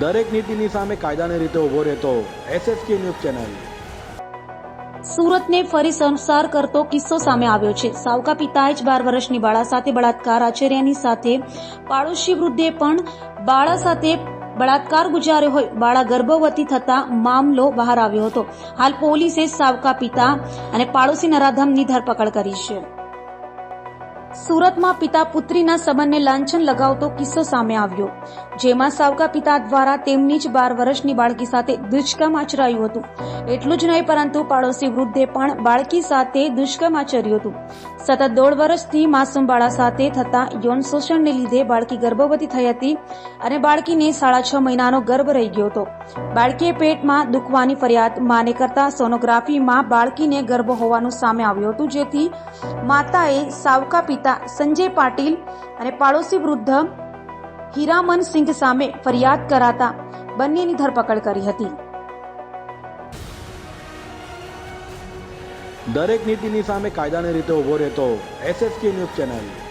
દરેક નીતિની સામે કાયદાની રીતે ઊભો રહેતો એસએસકે ન્યૂઝ ચેનલ. સુરતને ફરી સંસાર કરતો કિસ્સો સામે આવ્યો છે. સાવકા પિતાએ જ બાર વર્ષની બાળા સાથે બળાત્કાર આચર્યાની સાથે પાડોશી વૃદ્ધે પણ બાળા સાથે બળાત્કાર ગુજાર્યો હોય. બાળા ગર્ભવતી થતા મામલો બહાર આવ્યો હતો. હાલ પોલીસે સાવકા પિતા અને પાડોશી નરાધમની ધરપકડ કરી છે. સુરતમાં પિતા પુત્રીના સંબંધને લાંછન લગાવતો કિસ્સો સામે આવ્યો. જેમાં સાવકા પિતા દ્વારા તેમની જ બાર વર્ષની બાળકી સાથે દુષ્કર્મ આચરાયું હતું. એટલું જ નહીં, પરંતુ પાડોશી વૃદ્ધે પણ બાળકી સાથે દુષ્કર્મ આચર્યું હતું. સતત દોઢ વર્ષથી માસૂમ બાળા સાથે થતા યૌન શોષણને લીધે બાળકી ગર્ભવતી થઈ હતી અને બાળકીને સાડા છ મહિનાનો ગર્ભ રહી ગયો હતો. બાળકીએ પેટમાં દુખવાની ફરિયાદ માને કરતા સોનોગ્રાફીમાં બાળકીને ગર્ભ હોવાનું સામે આવ્યું હતું, જેથી માતાએ સાવકા પિતા સંજય પાટીલ અને પાડોશી વૃદ્ધ હીરામન સિંઘ સામે ફરિયાદ કરાતા બંનેની ધરપકડ કરી હતી. દરેક નીતિની સામે કાયદાની રીતે ઊભો રહેતો એસએસકે ન્યૂઝ ચેનલ.